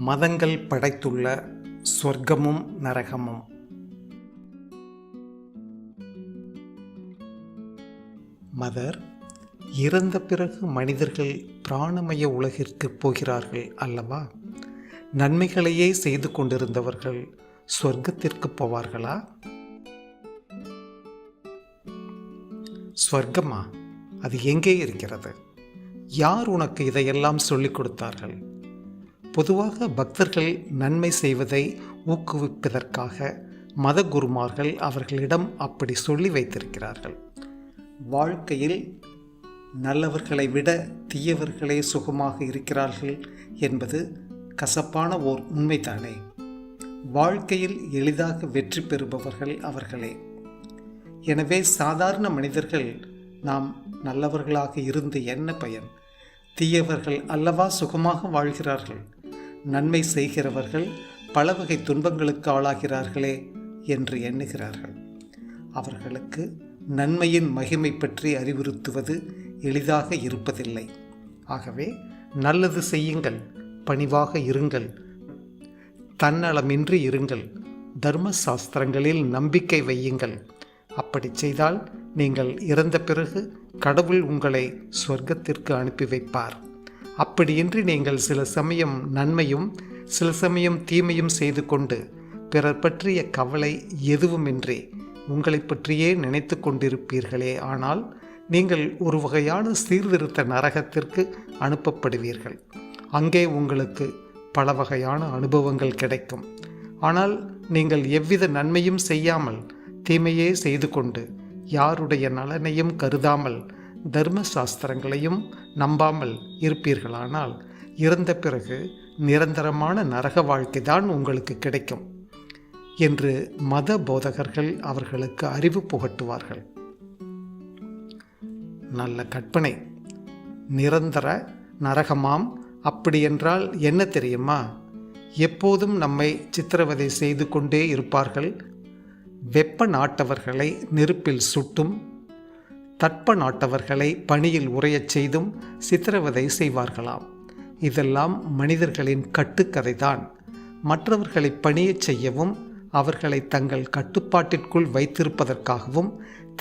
மதங்கள் படைத்துள்ள சொர்க்கமும் நரகமும். மதர் இறந்த பிறகு மனிதர்கள் பிராணமய உலகிற்கு போகிறார்கள் அல்லவா? நன்மைகளையே செய்து கொண்டிருந்தவர்கள் சொர்க்கத்திற்கு போவார்களா? சொர்க்கமா? அது எங்கே இருக்கிறது? யார் உனக்கு இதையெல்லாம் சொல்லிக் கொடுத்தார்கள்? பொதுவாக பக்தர்கள் நன்மை செய்வதை ஊக்குவிப்பதற்காக மத குருமார்கள் அவர்களிடம் அப்படி சொல்லி வைத்திருக்கிறார்கள். வாழ்க்கையில் நல்லவர்களை விட தீயவர்களே சுகமாக இருக்கிறார்கள் என்பது கசப்பான ஓர் உண்மைதானே. வாழ்க்கையில் எளிதாக வெற்றி பெறுபவர்கள் அவர்களே. எனவே சாதாரண மனிதர்கள் நாம் நல்லவர்களாக இருந்து என்ன பயன்? தீயவர்கள் அல்லவா சுகமாக வாழ்கிறார்கள்? நன்மை செய்கிறவர்கள் பல வகை துன்பங்களுக்கு ஆளாகிறார்களே என்று எண்ணுகிறார்கள். அவர்களுக்கு நன்மையின் மகிமை பற்றி அறிவுறுத்துவது எளிதாக இருப்பதில்லை. ஆகவே நல்லது செய்யுங்கள் பணிவாக இருங்கள் தன்னலமின்றி இருங்கள் தர்ம சாஸ்திரங்களில் நம்பிக்கை வையுங்கள். அப்படி செய்தால் நீங்கள் இறந்த பிறகு கடவுள் உங்களை சொர்க்கத்திற்கு அனுப்பி வைப்பார். அப்படியின்றி நீங்கள் சில சமயம் நன்மையும் சில சமயம் தீமையும் செய்து கொண்டு பிறர் பற்றிய கவலை எதுவுமின்றி உங்களை பற்றியே நினைத்து கொண்டிருப்பீர்களே. ஆனால் நீங்கள் ஒரு வகையான சீர்திருத்த நரகத்திற்கு அனுப்பப்படுவீர்கள். அங்கே உங்களுக்கு பல வகையான அனுபவங்கள் கிடைக்கும். ஆனால் நீங்கள் எவ்வித நன்மையும் செய்யாமல் தீமையே செய்து கொண்டு யாருடைய நலனையும் கருதாமல் தர்ம சாஸ்திரங்களையும் நம்பாமல் இருப்பீர்களானால் இறந்த பிறகு நிரந்தரமான நரக வாழ்க்கை தான் உங்களுக்கு கிடைக்கும் என்று மத போதகர்கள் அவர்களுக்கு அறிவு புகட்டுவார்கள். நல்ல கற்பனை நிரந்தர நரகமாம். அப்படியென்றால் என்ன தெரியுமா? எப்போதும் நம்மை சித்திரவதை செய்து கொண்டே இருப்பார்கள். வெப்ப நாட்டவர்களை நெருப்பில் சுட்டும் தட்ப நாட்டவர்களை பணியில் உரையச் செய்தும் சித்திரவதை செய்வார்களாம். இதெல்லாம் மனிதர்களின் கட்டுக்கதைதான். மற்றவர்களை பணியச் செய்யவும் அவர்களை தங்கள் கட்டுப்பாட்டிற்குள் வைத்திருப்பதற்காகவும்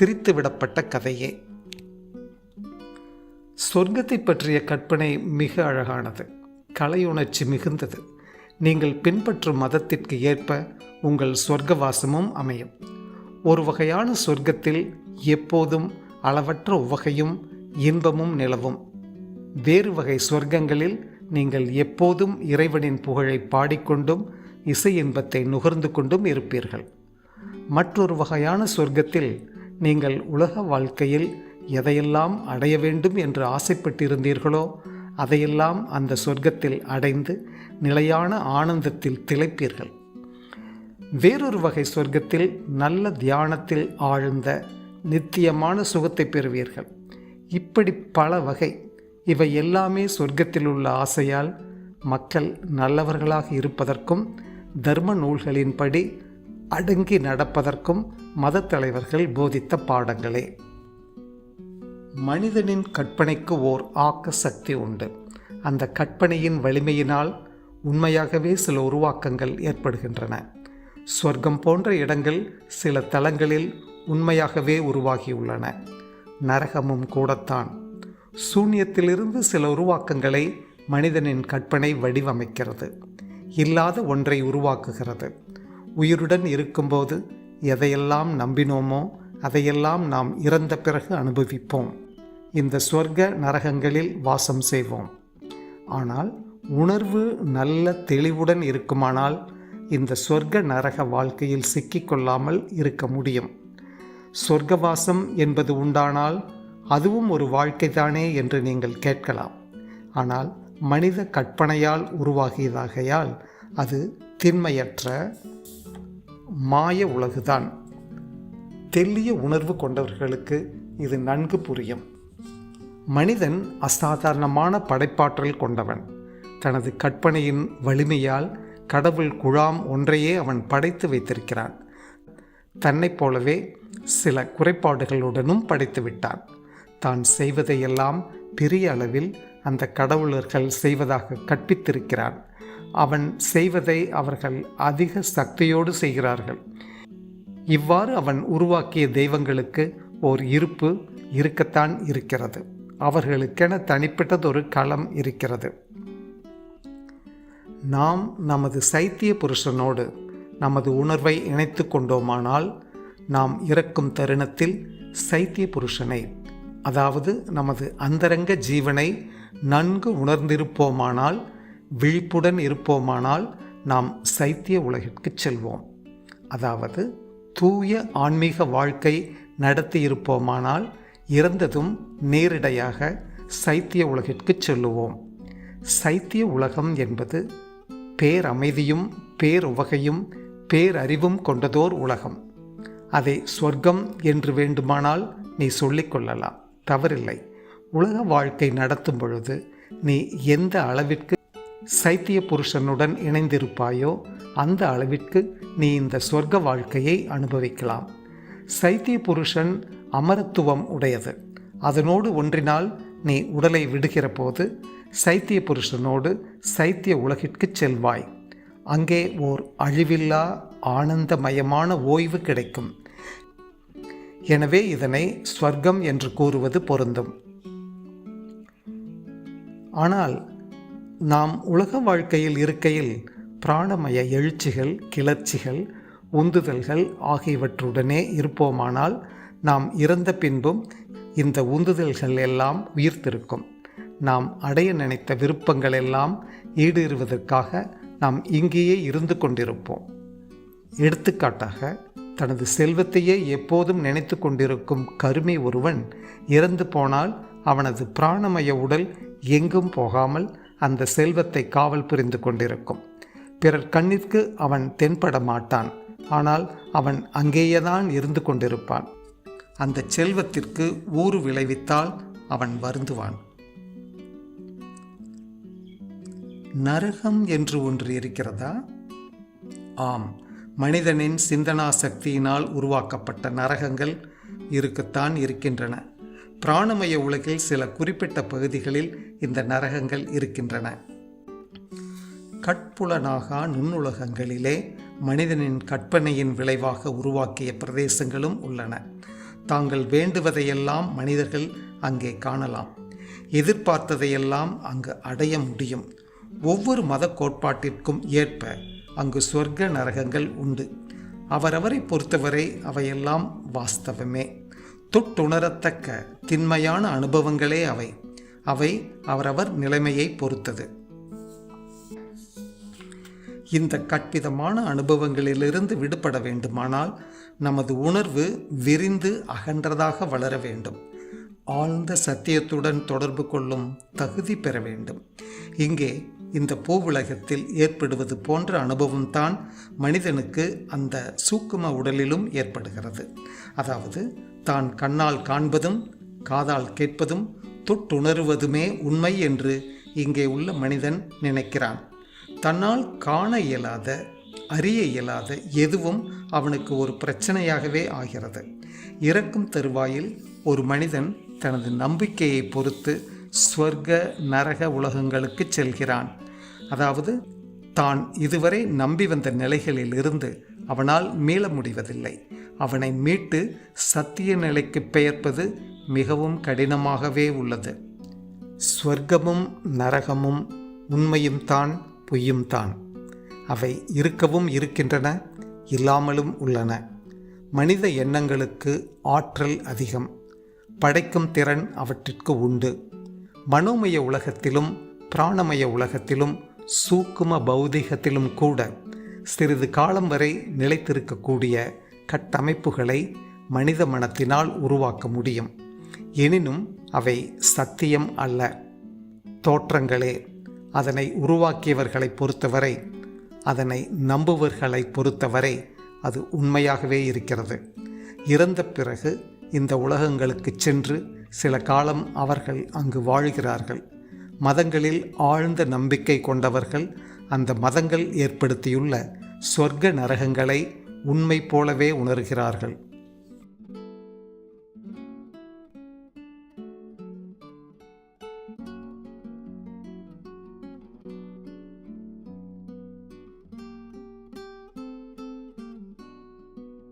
திரித்துவிடப்பட்ட கதையே. சொர்க்கத்தை பற்றிய கற்பனை மிக அழகானது. கலையுணர்ச்சி மிகுந்தது. நீங்கள் பின்பற்றும் மதத்திற்கு ஏற்ப உங்கள் சொர்க்கவாசமும் அமையும். ஒரு வகையான சொர்க்கத்தில் எப்போதும் அளவற்ற உவகையும் இன்பமும் நிலவும். வேறு வகை சொர்க்கங்களில் நீங்கள் எப்போதும் இறைவனின் புகழை பாடிக்கொண்டும் இசை இன்பத்தை நுகர்ந்து கொண்டும் இருப்பீர்கள். மற்றொரு வகையான சொர்க்கத்தில் நீங்கள் உலக வாழ்க்கையில் எதையெல்லாம் அடைய வேண்டும் என்று ஆசைப்பட்டிருந்தீர்களோ அதையெல்லாம் அந்த சொர்க்கத்தில் அடைந்து நிலையான ஆனந்தத்தில் திளைப்பீர்கள். வேறொரு வகை சொர்க்கத்தில் நல்ல தியானத்தில் ஆழ்ந்த நித்தியமான சுகத்தை பெறுவீர்கள். இப்படி பல வகை. இவை எல்லாமே சொர்க்கத்தில் உள்ள ஆசையால் மக்கள் நல்லவர்களாக இருப்பதற்கும் தர்ம நூல்களின்படி அடங்கி நடப்பதற்கும் மத தலைவர்கள் போதித்த பாடங்களே. மனிதனின் கற்பனைக்கு ஓர் ஆக்க சக்தி உண்டு. அந்த கற்பனையின் வலிமையினால் உண்மையாகவே சில உருவாக்கங்கள் ஏற்படுகின்றன. சொர்க்கம் போன்ற இடங்கள் சில தலங்களில் உண்மையாகவே உருவாகியுள்ளன. நரகமும் கூடத்தான். சூன்யத்திலிருந்து சில உருவாக்கங்களை மனிதனின் கற்பனை வடிவமைக்கிறது. இல்லாத ஒன்றை உருவாக்குகிறது. உயிருடன் இருக்கும்போது எதையெல்லாம் நம்பினோமோ அதையெல்லாம் நாம் இறந்த பிறகு அனுபவிப்போம். இந்த சொர்க்க நரகங்களில் வாசம் செய்வோம். ஆனால் உணர்வு நல்ல தெளிவுடன் இருக்குமானால் இந்த சொர்க்க நரக வாழ்க்கையில் சிக்கிக்கொள்ளாமல் இருக்க முடியும். சொர்க்கவாசம் என்பது உண்டானால் அதுவும் ஒரு வாழ்க்கைதானே என்று நீங்கள் கேட்கலாம். ஆனால் மனித கற்பனையால் உருவாகியதாகையால் அது திண்மையற்ற மாய உலகுதான். தெல்லிய உணர்வு கொண்டவர்களுக்கு இது நன்கு புரியும். மனிதன் அசாதாரணமான படைப்பாற்றல் கொண்டவன். தனது கற்பனையின் வலிமையால் கடவுள் குழாம் ஒன்றையே அவன் படைத்து வைத்திருக்கிறான். தன்னைப் போலவே சில குறைபாடுகளுடனும் படைத்து விட்டான். தான் செய்வதையெல்லாம் பெரிய அளவில் அந்த கடவுளர்கள் செய்வதாக கற்பித்திருக்கிறான். அவன் செய்வதை அவர்கள் அதிக சக்தியோடு செய்கிறார்கள். இவ்வாறு அவன் உருவாக்கிய தெய்வங்களுக்கு ஓர் இருப்பு இருக்கத்தான் இருக்கிறது. அவர்களுக்கென தனிப்பட்டதொரு களம் இருக்கிறது. நாம் நமது சைத்திய புருஷனோடு நமது உணர்வை இணைத்து கொண்டோமானால் நாம் இறக்கும் தருணத்தில் சைத்திய புருஷனை அதாவது நமது அந்தரங்க ஜீவனை நன்கு உணர்ந்திருப்போமானால் விழிப்புடன் இருப்போமானால் நாம் சைத்திய உலகிற்கு செல்வோம். அதாவது தூய ஆன்மீக வாழ்க்கை நடத்தியிருப்போமானால் இறந்ததும் நேரிடையாக சைத்திய உலகிற்கு செல்லுவோம். சைத்திய உலகம் என்பது பேரமைதியும் பேருவகையும் பேரறிவும் கொண்டதோர் உலகம். அதை சொர்க்கம் என்று வேண்டுமானால் நீ சொல்லிக்கொள்ளலாம் தவறில்லை. உலக வாழ்க்கை நடத்தும் பொழுது நீ எந்த அளவிற்கு சைத்திய புருஷனுடன் இணைந்திருப்பாயோ அந்த அளவிற்கு நீ இந்த சொர்க்க வாழ்க்கையை அனுபவிக்கலாம். சைத்திய புருஷன் அமரத்துவம் உடையது. அதனோடு ஒன்றினால் நீ உடலை விடுகிற போது சைத்திய புருஷனோடு சைத்திய உலகிற்கு செல்வாய். அங்கே ஓர் அழிவில்லா ஆனந்தமயமான ஓய்வு கிடைக்கும். எனவே இதனை ஸ்வர்க்கம் என்று கூறுவது பொருந்தும். ஆனால் நாம் உலக வாழ்க்கையில் இருக்கையில் பிராணமய எழுச்சிகள் கிளர்ச்சிகள் உந்துதல்கள் ஆகியவற்றுடனே இருப்போமானால் நாம் இறந்த பின்பும் இந்த உந்துதல்கள் எல்லாம் உயிர்த்திருக்கும். நாம் அடைய நினைத்த விருப்பங்கள் எல்லாம் ஈடேறுவதற்காக நாம் இங்கேயே இருந்து கொண்டிருப்போம். எடுத்துக்காட்டாக தனது செல்வத்தையே எப்போதும் நினைத்து கொண்டிருக்கும் கருமை ஒருவன் இறந்து போனால் அவனது பிராணமய உடல் எங்கும் போகாமல் அந்த செல்வத்தை காவல் புரிந்து கொண்டிருக்கும். பிறர் கண்ணிற்கு அவன் தென்பட மாட்டான். ஆனால் அவன் அங்கேயேதான் இருந்து கொண்டிருப்பான். அந்த செல்வத்திற்கு ஊறு விளைவித்தால் அவன் வருந்துவான். நரகம் என்று ஒன்று இருக்கிறதா? ஆம் மனிதனின் சிந்தனா சக்தியினால் உருவாக்கப்பட்ட நரகங்கள் இருக்கத்தான் இருக்கின்றன. பிராணமய உலகில் சில குறிப்பிட்ட பகுதிகளில் இந்த நரகங்கள் இருக்கின்றன. கட்புலனாகா நுண்ணுலகங்களிலே மனிதனின் கற்பனையின் விளைவாக உருவாக்கிய பிரதேசங்களும் உள்ளன. தாங்கள் வேண்டுவதையெல்லாம் மனிதர்கள் அங்கே காணலாம். எதிர்பார்த்ததையெல்லாம் அங்கு அடைய முடியும். ஒவ்வொரு மத கோட்பாட்டிற்கும் ஏற்ப அங்கு சொர்க்க நரகங்கள் உண்டு. அவரவரை பொறுத்தவரை அவையெல்லாம் வாஸ்தவமே. தொட்டுணரத்தக்க திண்மையான அனுபவங்களே அவை. அவை அவரவர் நிலைமையை பொறுத்தது. இந்த கற்பிதமான அனுபவங்களிலிருந்து விடுபட வேண்டுமானால் நமது உணர்வு விரிந்து அகன்றதாக வளர வேண்டும். ஆழ்ந்த சத்தியத்துடன் தொடர்பு கொள்ளும் தகுதி பெற வேண்டும். இங்கே இந்த பூவுலகத்தில் ஏற்படுவது போன்ற அனுபவம்தான் மனிதனுக்கு அந்த சூக்கும உடலிலும் ஏற்படுகிறது. அதாவது தான் கண்ணால் காண்பதும் காதால் கேட்பதும் தொட்டுணருவதுமே உண்மை என்று இங்கே உள்ள மனிதன் நினைக்கிறான். தன்னால் காண இயலாத அறிய இயலாத எதுவும் அவனுக்கு ஒரு பிரச்சனையாகவே ஆகிறது. இறக்கும் தருவாயில் ஒரு மனிதன் தனது நம்பிக்கையை பொறுத்து ஸ்வர்க நரக உலகங்களுக்கு செல்கிறான். அதாவது தான் இதுவரை நம்பி வந்த நிலைகளில் இருந்து அவனால் மீள முடிவதில்லை. அவனை மீட்டு சத்திய நிலைக்கு பெயர்ப்பது மிகவும் கடினமாகவே உள்ளது. ஸ்வர்க்கமும் நரகமும் உண்மையும் தான் பொய்யும் தான். அவை இருக்கவும் இருக்கின்றன இல்லாமலும் உள்ளன. மனித எண்ணங்களுக்கு ஆற்றல் அதிகம். படைக்கும் திறன் அவற்றிற்கு உண்டு. மனோமய உலகத்திலும் பிராணமய உலகத்திலும் சூக்கும பௌதிகத்திலும் கூட சிறிது காலம் வரை நிலைத்திருக்கக்கூடிய கட்டமைப்புகளை மனித மனத்தினால் உருவாக்க முடியும். எனினும் அவை சத்தியம் அல்ல. தோற்றங்களே. அதனை உருவாக்கியவர்களை பொறுத்தவரை அதனை நம்புவர்களை பொறுத்தவரை அது உண்மையாகவே இருக்கிறது. இறந்த பிறகு இந்த உலகங்களுக்கு சென்று சில காலம் அவர்கள் அங்கு வாழ்கிறார்கள். மதங்களில் ஆழ்ந்த நம்பிக்கை கொண்டவர்கள் அந்த மதங்கள் ஏற்படுத்தியுள்ள சொர்க்க நரகங்களை உண்மை போலவே உணர்கிறார்கள்.